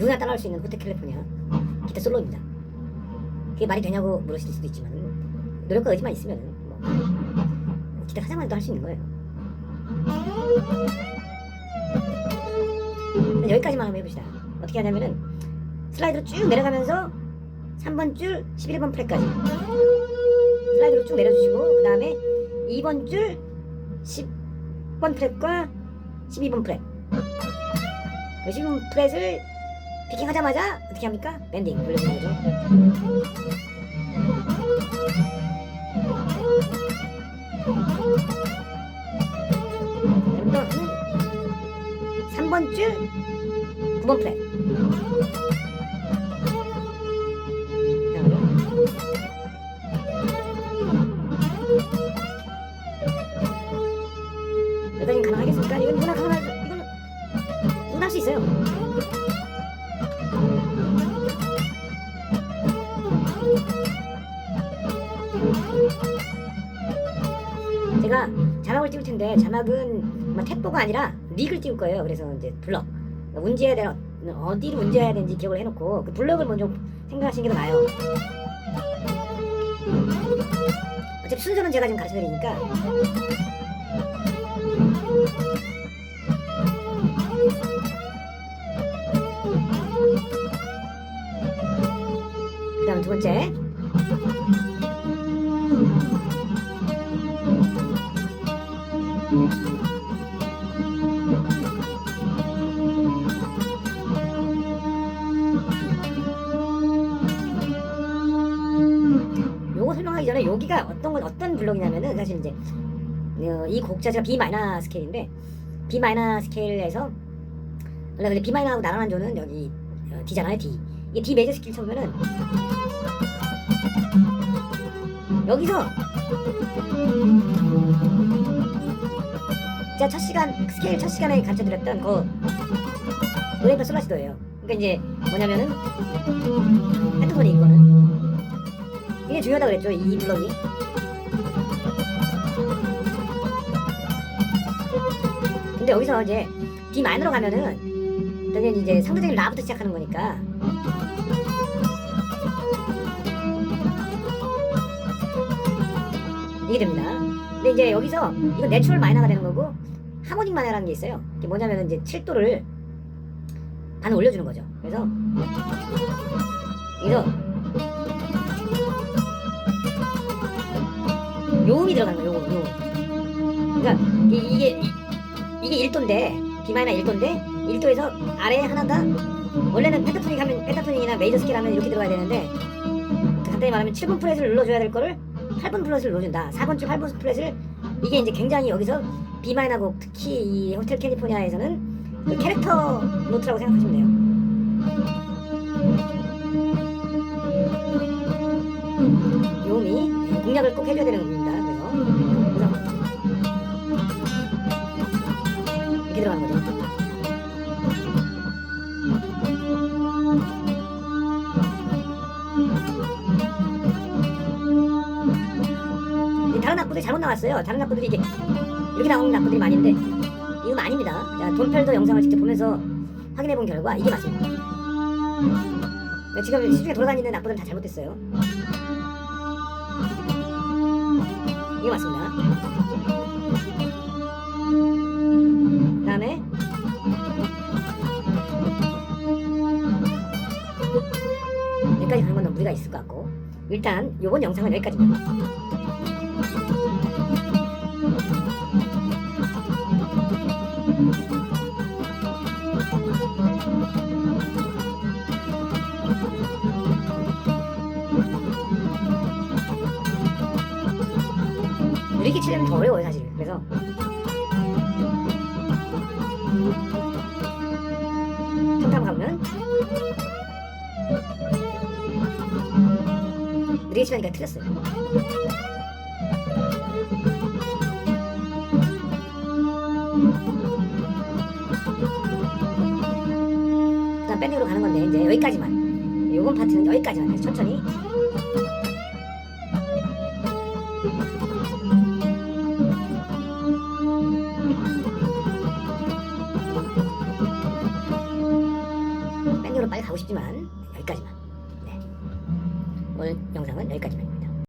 누구나 따라할 수 있는 호텔 캘리포니아 기타 솔로입니다. 그게 말이 되냐고 물으실 수도 있지만 노력과 의지만 있으면 뭐 기타 사장만 해도 할 수 있는 거예요. 여기까지만 한번 해봅시다. 어떻게 하냐면은 슬라이드로 쭉 내려가면서 3번 줄 11번 프렛까지 슬라이드로 쭉 내려주시고 그 다음에 2번 줄 10번 프렛과 12번 프렛 12번 프렛을 피킹하자마자 어떻게 합니까? 밴딩 돌려주는 거죠 또 3번 줄 9번 프렛 여기까지 가능하겠습니까? 이건 누구나 가능할 수, 이건 누구나 할수 있어요. 제가 자막을 띄울 텐데 자막은 뭐 탭보가 아니라 릭을 띄울 거예요. 그래서 이제 블럭 운지해야 되는 어디를 운지해야 되는지 기억을 해놓고 그 블럭을 먼저 생각하시는 게 더 나아요. 어차피 순서는 제가 지금 가르쳐 드리니까 그 다음 두 번째 전에 여기가 어떤 건 어떤 블록이냐면은 사실 이제 어, 이곡 자체가 B 마이너 스케일인데 B 마이너 스케일에서 원래 근데 B 마이너하고 나란한 조는 여기 어, D잖아요 D. 이게 D 메이저 스케일 쳐보면은 여기서 제가 첫 시간 스케일 첫 시간에 가르쳐드렸던 그 노래파 솔라시도예요. 그러니까 이제 뭐냐면은 펜타톤이 이거는 이게 중요하다 그랬죠 이 블럭이 근데 여기서 이제 D 마이너로 가면은 당연히 이제 상대적인 라부터 시작하는 거니까 이게 됩니다. 근데 이제 여기서 이건 내추럴 마이너가 되는 거고 하모닉 마이너라는 게 있어요. 이게 뭐냐면은 이제 7도를 반 올려주는 거죠. 그래서 여기서 요음이 들어가는 거예요. 요음, 요음. 그러니까 이, 이게 이게 1도인데 B 마이너 1도인데 1도에서 아래에 하나 더 원래는 펜타토닉 하면 펜타토닉이나 메이저 스케일 하면 이렇게 들어가야 되는데 간단히 말하면 7분 프렛을 눌러줘야 될 거를 8분 프렛을 눌러준다. 4번 줄 8분 프렛을 이게 이제 굉장히 여기서 B 마이너 곡 특히 이 호텔 캘리포니아에서는 그 캐릭터 노트라고 생각하시면 돼요. 요음이 공략을 꼭 해줘야 되는 가는 거죠. 이 다른 악보들이 잘못 나왔어요. 다른 악보들이 이게 이렇게 나오는 악보들이 많은데 이건 아닙니다. 자, 돈펠더 영상을 직접 보면서 확인해 본 결과 이게 맞습니다. 네, 지금 시중에 돌아다니는 악보들은 다 잘못됐어요. 이게 맞습니다. 무리가 있을 것 같고 일단 요번 영상은 여기까지입니다. 이렇게 치려면 더 어려워요 사실 그래서 이렇게 치려니까 틀렸어요 그 다음 밴딩으로 가는 건데 이제 여기까지만 요번 파트는 여기까지만 해서 천천히 빨리 가고 싶지만 여기까지만. 네. 오늘 여기까지만.